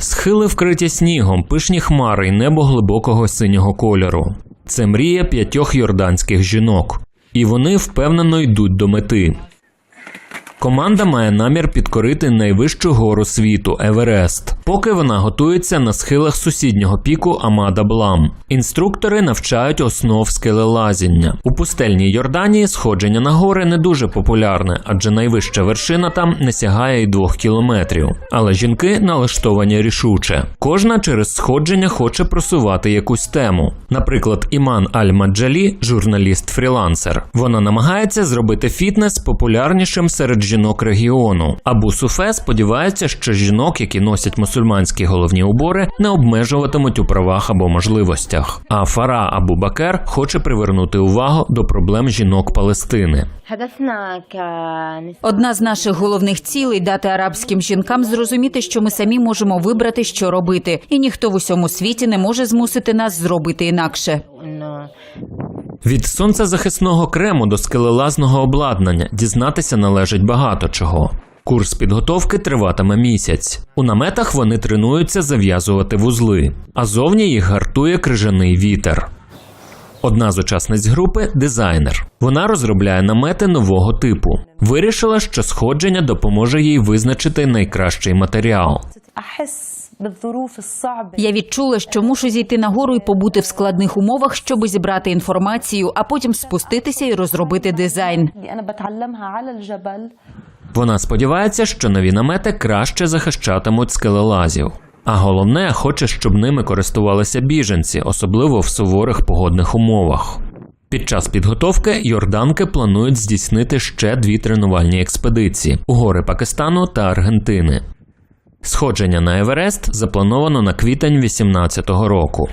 Схили вкриті снігом, пишні хмари й небо глибокого синього кольору. Це мрія п'ятьох йорданських жінок, і вони впевнено йдуть до мети. Команда має намір підкорити найвищу гору світу Еверест, поки вона готується на схилах сусіднього піку Амада Блам. Інструктори навчають основ скелелазіння. У пустельній Йорданії сходження на гори не дуже популярне, адже найвища вершина там не сягає й двох кілометрів. Але жінки налаштовані рішуче. Кожна через сходження хоче просувати якусь тему. Наприклад, Іман Аль-Маджалі, журналіст-фрілансер. Вона намагається зробити фітнес популярнішим серед жінок регіону. Абу Суфе сподівається, що жінок, які носять мусульманські мусульманські головні убори не обмежуватимуть у правах або можливостях. А Фара Абу Бакер хоче привернути увагу до проблем жінок Палестини. Одна з наших головних цілей дати арабським жінкам зрозуміти, що ми самі можемо вибрати, що робити, і ніхто в усьому світі не може змусити нас зробити інакше. Від сонцезахисного крему до скелелазного обладнання дізнатися належить багато чого. Курс підготовки триватиме місяць. У наметах вони тренуються зав'язувати вузли, а зовні їх гартує крижаний вітер. Одна з учасниць групи дизайнер. Вона розробляє намети нового типу. Вирішила, що сходження допоможе їй визначити найкращий матеріал. Я відчула, що мушу зійти нагору і побути в складних умовах, щоб зібрати інформацію, а потім спуститися і розробити дизайн. Вона сподівається, що нові намети краще захищатимуть скелелазів. А головне, хоче, щоб ними користувалися біженці, особливо в суворих погодних умовах. Під час підготовки Йорданки планують здійснити ще дві тренувальні експедиції у гори Пакистану та Аргентини. Сходження на Еверест заплановано на квітень 2018 року.